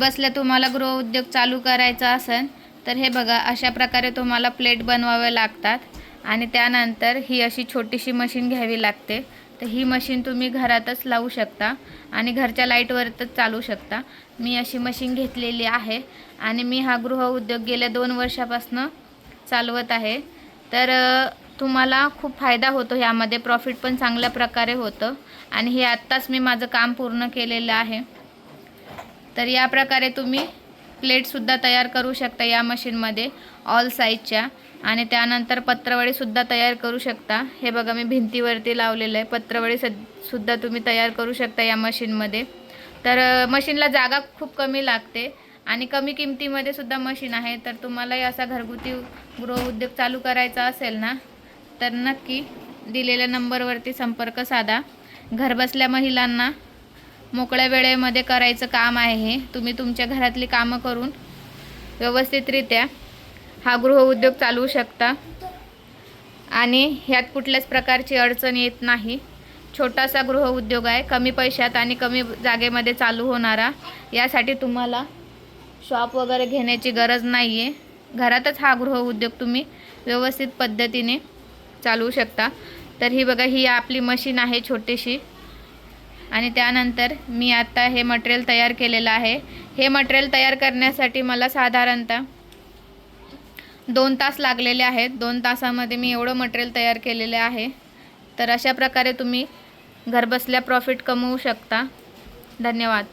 बसल्या तुम्हाला गृहउद्योग चालू करायचा असेल तर हे बघा अशा प्रकारे तुम्हाला प्लेट बनवावे लागतात. आणि त्यानंतर ही अशी छोटीशी मशीन घ्यावी लागते. तर ही मशीन तुम्ही घरातच लावू शकता आणि घरच्या लाईटवरच चालू शकता. मी अशी मशीन घेतलेली आहे आणि मी हा गृहउद्योग गेल्या दोन वर्षापासून चालवत आहे. तर तुम्हाला खूप फायदा होतो ह्यामध्ये प्रॉफिट पण चांगल्या प्रकारे होतं. आणि हे आत्ताच मी माझं काम पूर्ण केलेलं आहे. तर या प्रकारे तुम्ही प्लेटसुद्धा तयार करू शकता या मशीनमध्ये ऑल साईजच्या आणि त्यानंतर पत्रवळीसुद्धा तयार करू शकता. हे बघा मी भिंतीवरती लावलेलं आहे. पत्रवळी सुद्धा तुम्ही तयार करू शकता या मशीनमध्ये तर मशीनला जागा खूप कमी लागते. आणि कमी किमतीमध्ये सुद्धा मशीन आहे. तर तुम्हालाही असा घरगुती गृहउद्योग चालू करायचा असेल ना तर नक्की दिलेल्या नंबरवरती संपर्क साधा. घरबसल्या महिलांना मोकळ्या वेळेमध्ये करायचं काम आहे. हे तुम्ही तुमच्या घरातली कामं करून व्यवस्थितरित्या हा गृहउद्योग चालवू शकता. आणि ह्यात कुठल्याच प्रकारची अडचण येत नाही. छोटासा गृहउद्योग आहे. कमी पैशात आणि कमी जागेमध्ये चालू होणारा. यासाठी तुम्हाला शॉप वगैरे घेण्याची गरज नाही आहे घरातच हा गृहउद्योग तुम्ही व्यवस्थित पद्धतीने चालवू शकता. तर ही बघा ही आपली मशीन आहे छोटीशी. आणि त्यानंतर मी आत्ता हे मटेरियल तयार केलेलं आहे. हे मटेरियल तयार करण्यासाठी मला साधारणतः दोन तास लागलेले आहेत. दोन तासामध्ये मी एवढं मटेरियल तयार केलेलं आहे. तर अशा प्रकारे तुम्ही घरबसल्या प्रॉफिट कमवू शकता. धन्यवाद.